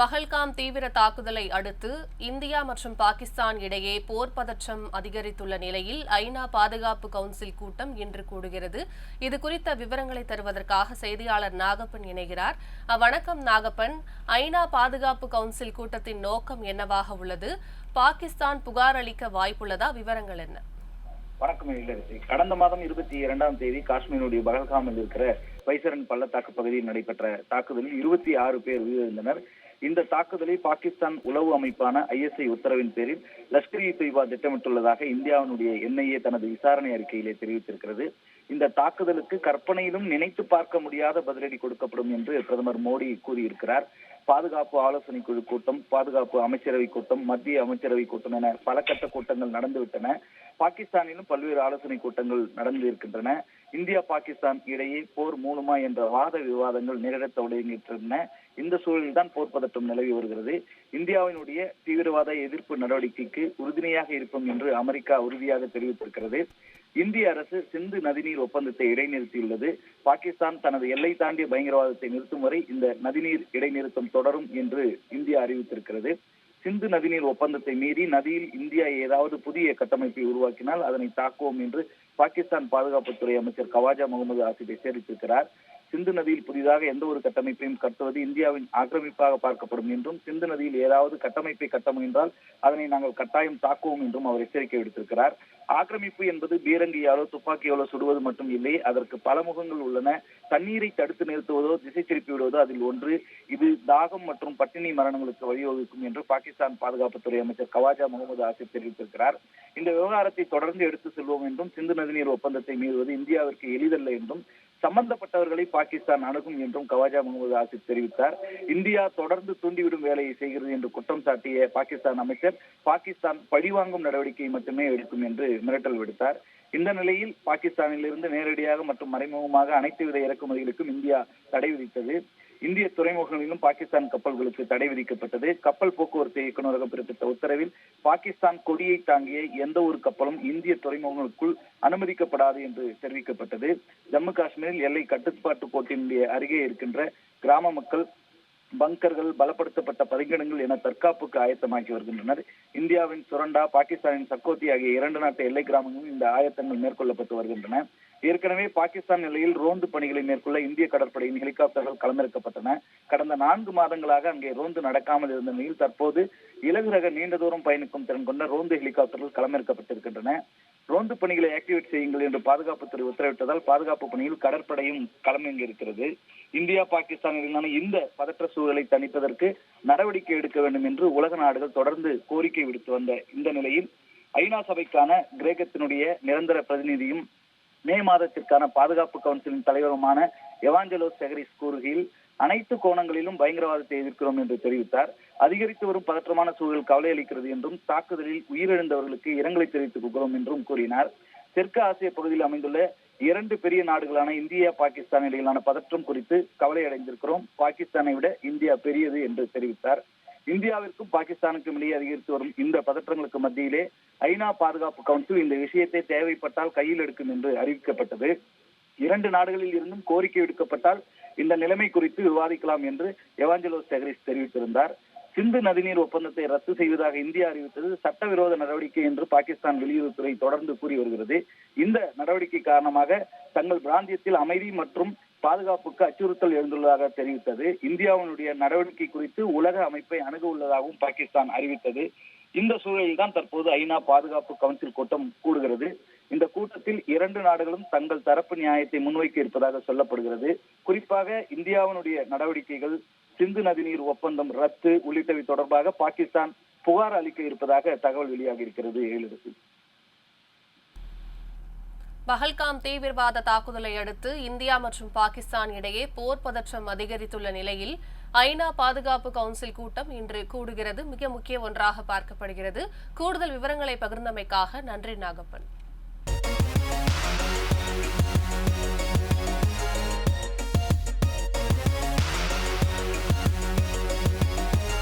பஹல்காம் தீவிர தாக்குதலை அடுத்து இந்தியா மற்றும் பாகிஸ்தான் இடையே போர் பதற்றம் அதிகரித்துள்ள நிலையில் ஐநா பாதுகாப்பு கவுன்சில் கூட்டம் இன்று கூடுகிறது. இது குறித்த விவரங்களை தருவதற்காக செய்தியாளர் நாகப்பன் இணைகிறார். வணக்கம் நாகப்பன் ஐநா பாதுகாப்பு கவுன்சில் கூட்டத்தின் நோக்கம் என்னவாக உள்ளது? பாகிஸ்தான் புகார் அளிக்க வாய்ப்புள்ளதா? விவரங்கள் என்ன? வணக்கம் கடந்த மாதம் இருபத்தி இரண்டாம் தேதி காஷ்மீருடைய பகல்காமில் இருக்கிற வைசரன் பள்ளத்தாக்கு பகுதியில் நடைபெற்ற தாக்குதலில் இருபத்தி ஆறு பேர் உயிரிழந்தனர். இந்த தாக்குதலை பாகிஸ்தான் உளவு அமைப்பான ஐஎஸ்ஐ உத்தரவின் பேரில் லஷ்கர் இ தொய்பா திட்டமிட்டுள்ளதாக இந்தியாவினுடைய என்ஐஏ தனது விசாரணை அறிக்கையிலே தெரிவித்திருக்கிறது. இந்த தாக்குதலுக்கு கற்பனையிலும் நினைத்து பார்க்க முடியாத பதிலடி கொடுக்கப்படும் என்று பிரதமர் மோடி கூறியிருக்கிறார். பாதுகாப்பு ஆலோசனை குழு கூட்டம் பாதுகாப்பு அமைச்சரவை கூட்டம் மத்திய அமைச்சரவை கூட்டம் என பல கட்ட கூட்டங்கள் நடந்துவிட்டன. பாகிஸ்தானிலும் பல்வேறு ஆலோசனை கூட்டங்கள் நடந்து இருக்கின்றன இந்தியா பாகிஸ்தான் இடையே போர் மூலமா என்ற வாத விவாதங்கள் நிகழத் தொடங்கியிருக்கின்றன. இந்த சூழலில் தான் போர் பதட்டம் நிலவி வருகிறது. இந்தியாவினுடைய தீவிரவாத எதிர்ப்பு நடவடிக்கைக்கு உறுதுணையாக இருக்கும் என்று அமெரிக்கா உறுதியாக தெரிவித்திருக்கிறது. இந்திய அரசு சிந்து நதிநீர் ஒப்பந்தத்தை இடைநிறுத்தியுள்ளது. பாகிஸ்தான் தனது எல்லை தாண்டிய பயங்கரவாதத்தை நிறுத்தும் வரை இந்த நதிநீர் இடைநிறுத்தம் தொடரும் என்று இந்தியா அறிவித்திருக்கிறது. சிந்து நதிநீர் ஒப்பந்தத்தை மீறி நதியில் இந்தியா ஏதாவது புதிய கட்டமைப்பை உருவாக்கினால் அதனை தாக்குவோம் என்று பாகிஸ்தான் பாதுகாப்புத்துறை அமைச்சர் கவாஜா முகமது ஆசிப் எச்சரித்திருக்கிறார். சிந்து நதியில் புதிதாக எந்த ஒரு கட்டமைப்பையும் கட்டுவது இந்தியாவின் ஆக்கிரமிப்பாக பார்க்கப்படும் என்றும் சிந்து நதியில் ஏதாவது கட்டமைப்பை கட்ட முயன்றால் அதனை நாங்கள் கட்டாயம் தாக்குவோம் என்றும் அவர் எச்சரிக்கை விடுத்திருக்கிறார். ஆக்கிரமிப்பு என்பது பீரங்கியாலோ துப்பாக்கியாலோ சுடுவது மட்டும் இல்லை அதற்கு பல முகங்கள் உள்ளன. தண்ணீரை தடுத்து நிறுத்துவதோ திசை திருப்பி விடுவதோ அதில் ஒன்று. இது தாகம் மற்றும் பட்டினி மரணங்களுக்கு வழிவகுக்கும் என்று பாகிஸ்தான் பாதுகாப்புத்துறை அமைச்சர் கவாஜா முகமது ஆசிப் தெரிவித்திருக்கிறார். இந்த விவகாரத்தை தொடர்ந்து எடுத்து செல்வோம் என்றும் சிந்து நதிநீர் ஒப்பந்தத்தை மீறுவது இந்தியாவிற்கு எளிதல்ல என்றும் சம்பந்தப்பட்டவர்களை பாகிஸ்தான் அணுகும் என்றும் கவாஜா முகமது ஆசிப் தெரிவித்தார். இந்தியா தொடர்ந்து தூண்டிவிடும் வேலையை செய்கிறது என்று குற்றம் சாட்டிய பாகிஸ்தான் அமைச்சர் பாகிஸ்தான் பழிவாங்கும் நடவடிக்கை மட்டுமே எடுக்கும் என்று மிரட்டல் விடுத்தார். இந்த நிலையில் பாகிஸ்தானிலிருந்து நேரடியாக மற்றும் மறைமுகமாக அனைத்து வித இறக்குமதிகளுக்கும் இந்தியா தடை விதித்தது. இந்திய துறைமுகங்களிலும் பாகிஸ்தான் கப்பல்களுக்கு தடை விதிக்கப்பட்டது. கப்பல் போக்குவரத்து இயக்குநரகம் பிறப்பித்த உத்தரவில் பாகிஸ்தான் கொடியை தாங்கிய எந்த ஒரு கப்பலும் இந்திய துறைமுகங்களுக்குள் அனுமதிக்கப்படாது என்று தெரிவிக்கப்பட்டது. ஜம்மு காஷ்மீரில் எல்லை கட்டுப்பாட்டு கோட்டினுடைய அருகே இருக்கின்ற கிராம மக்கள் பங்கர்கள் பலப்படுத்தப்பட்ட பதுங்கிடங்கள் என தற்காப்புக்கு ஆயத்தமாக்கி வருகின்றனர். இந்தியாவின் சுரண்டா பாகிஸ்தானின் சக்கோத்தி ஆகிய இரண்டு நாட்டு எல்லை கிராமங்களும் இந்த ஆயத்தங்கள் மேற்கொள்ளப்பட்டு வருகின்றன. ஏற்கனவே பாகிஸ்தான் நிலையில் ரோந்து பணிகளை மேற்கொள்ள இந்திய கடற்படையின் ஹெலிகாப்டர்கள் களமிறக்கப்பட்டன. கடந்த நான்கு மாதங்களாக அங்கே ரோந்து நடக்காமல் இருந்த நிலையில் தற்போது இலகு ரக நீண்ட தூரம் பயணிக்கும் திறன் கொண்ட ரோந்து ஹெலிகாப்டர்கள் களமிறக்கப்பட்டிருக்கின்றன. ரோந்து பணிகளை ஆக்டிவேட் செய்யுங்கள் என்று பாதுகாப்புத்துறை உத்தரவிட்டதால் பாதுகாப்பு பணியில் கடற்படையும் களமிறங்கியிருக்கிறது. இந்தியா பாகிஸ்தான் இடையிலான இந்த பதற்ற சூழலை தணிப்பதற்கு நடவடிக்கை எடுக்க வேண்டும் என்று உலக நாடுகள் தொடர்ந்து கோரிக்கை விடுத்து வந்த இந்த நிலையில் ஐநா சபைக்கான கிரேக்கத்தினுடைய நிரந்தர பிரதிநிதியும் மே மாதத்திற்கான பாதுகாப்பு கவுன்சிலின் தலைவருமான எவாஞ்சலோ செகரிஸ் கூறுகையில் அனைத்து கோணங்களிலும் பயங்கரவாதத்தை எதிர்க்கிறோம் என்று தெரிவித்தார். அதிகரித்து வரும் பதற்றமான சூழல் கவலை அளிக்கிறது என்றும் தாக்குதலில் உயிரிழந்தவர்களுக்கு இரங்கலை தெரிவித்துக் கொள்கிறோம் என்றும் கூறினார். தெற்கு ஆசிய பகுதியில் அமைந்துள்ள இரண்டு பெரிய நாடுகளான இந்தியா பாகிஸ்தான் இடையிலான பதற்றம் குறித்து கவலை அடைந்திருக்கிறோம் பாகிஸ்தானை விட இந்தியா பெரியது என்று தெரிவித்தார். இந்தியாவிற்கும் பாகிஸ்தானுக்கும் இடையே அதிகரித்து வரும் இந்த பதற்றங்களுக்கு மத்தியிலே ஐநா பாதுகாப்பு கவுன்சில் இந்த விஷயத்தை தேவைப்பட்டால் கையில் எடுக்கும் என்று அறிவிக்கப்பட்டது. இரண்டு நாடுகளில் இருந்தும் கோரிக்கை விடுக்கப்பட்டால் இந்த நிலைமை குறித்து விவாதிக்கலாம் என்று எவாஞ்சலோஸ் செகரிஸ் தெரிவித்திருந்தார். சிந்து நதிநீர் ஒப்பந்தத்தை ரத்து செய்வதாக இந்தியா அறிவித்தது. சட்டவிரோத நடவடிக்கை என்று பாகிஸ்தான் வெளியுறவுத்துறை தொடர்ந்து கூறி வருகிறது. இந்த நடவடிக்கை காரணமாக தங்கள் பிராந்தியத்தில் அமைதி மற்றும் பாதுகாப்புக்கு அச்சுறுத்தல் எழுந்துள்ளதாக தெரிவித்தது. இந்தியாவினுடைய நடவடிக்கை குறித்து உலக அமைப்பை அணுக உள்ளதாகவும் பாகிஸ்தான் அறிவித்தது. இந்த சூழலில் தான் தற்போது ஐநா பாதுகாப்பு கவுன்சில் கூட்டம் கூடுகிறது. இந்த கூட்டத்தில் இரண்டு நாடுகளும் தங்கள் தரப்பு நியாயத்தை முன்வைக்க இருப்பதாக சொல்லப்படுகிறது. குறிப்பாக இந்தியாவினுடைய நடவடிக்கைகள் சிந்து நதிநீர் ஒப்பந்தம் ரத்து உள்ளிட்டவை தொடர்பாக பாகிஸ்தான் புகார் அளிக்க இருப்பதாக தகவல் வெளியாகி இருக்கிறது. எழிலரசு பஹல்காம் தீவிரவாத தாக்குதலை அடுத்து இந்தியா மற்றும் பாகிஸ்தான் இடையே போர் பதற்றம் அதிகரித்துள்ள நிலையில் ஐநா பாதுகாப்பு கவுன்சில் கூட்டம் இன்று கூடுகிறது. மிக முக்கிய ஒன்றாக பார்க்கப்படுகிறது. கூடுதல் விவரங்களை பகிர்ந்தமைக்காக நன்றி நாகப்பன்.